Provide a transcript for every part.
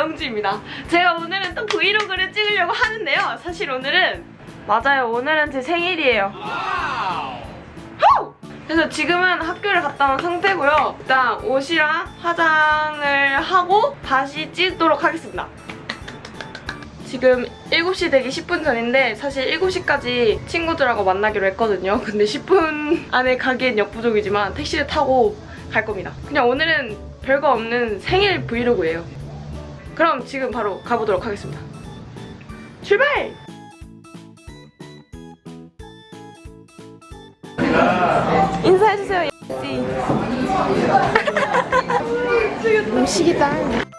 영주입니다. 제가 오늘은 또 브이로그를 찍으려고 하는데요. 사실 오늘은 맞아요. 오늘은 제 생일이에요. 후! 그래서 지금은 학교를 갔다 온 상태고요. 일단 옷이랑 화장을 하고 다시 찍도록 하겠습니다. 지금 7시 되기 10분 전인데 사실 7시까지 친구들하고 만나기로 했거든요. 근데 10분 안에 가기엔 역부족이지만 택시를 타고 갈 겁니다. 그냥 오늘은 별거 없는 생일 브이로그예요. 그럼 지금 바로 가보도록 하겠습니다. 출발! 인사해주세요, 씨. 음식이다.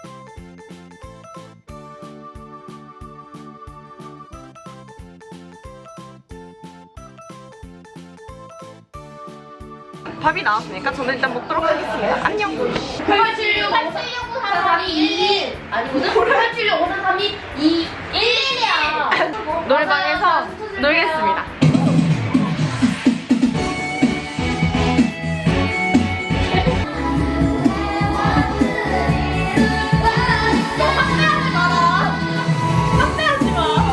밥이 나왔으니까 저는 일단 먹도록 하겠습니다. 안녕. 876, 876, 3, 2, 1. 아니거든? 876, 5, 3, 2, 2, 1이야. 노래방에서 놀겠습니다. 너 확대하지 마라. 확대하지 마.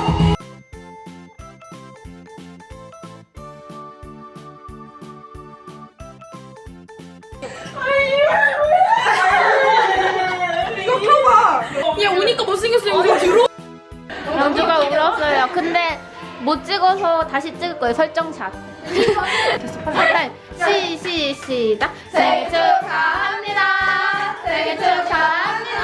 얘 오니까 못생겼어, 영수 뒤로. 영주가 울었어요. 근데 못 찍어서 다시 찍을 거예요. 설정샷. 시, 시, 시작. 생일 축하합니다. 생일 축하합니다.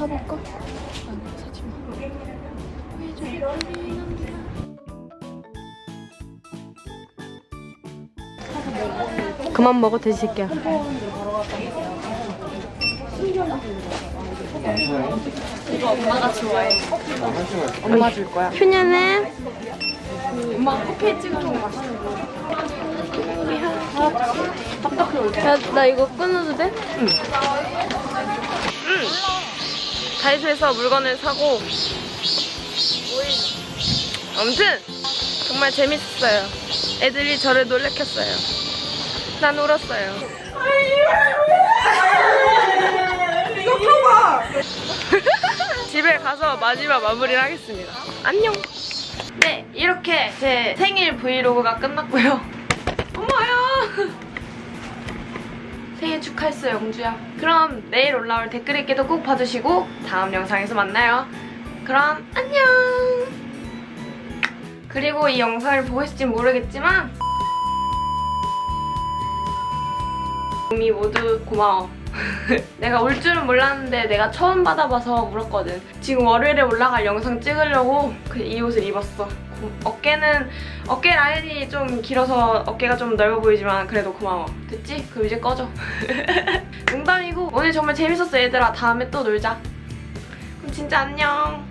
사볼까? 아니 사지 마. 그만 먹어 돼지 새끼야. 이거 엄마가 좋아해. 엄마 줄 거야. 효녀는 엄마 커피 찍어놓은 거 마시는 거. 답답해 올 때. 야, 나 이거 끊어도 돼? 응. 다이소에서 물건을 사고 아무튼 정말 재밌었어요. 애들이 저를 놀래켰어요. 난 울었어요. 이거 켜봐. 집에 가서 마지막 마무리를 하겠습니다. 안녕. 네, 이렇게 제 생일 브이로그가 끝났고요. 엄마야. 생일 축하했어 영주야. 그럼 내일 올라올 댓글 읽기도 꼭 봐주시고 다음 영상에서 만나요. 그럼 안녕! 그리고 이 영상을 보고 있을지 모르겠지만 미 모두 고마워. 내가 올 줄은 몰랐는데 내가 처음 받아봐서 울었거든. 지금 월요일에 올라갈 영상 찍으려고 그 이 옷을 입었어. 고- 어깨는 어깨 라인이 좀 길어서 어깨가 좀 넓어 보이지만 그래도 고마워. 됐지? 그럼 이제 꺼져. 농담이고 오늘 정말 재밌었어 얘들아. 다음에 또 놀자. 그럼 진짜 안녕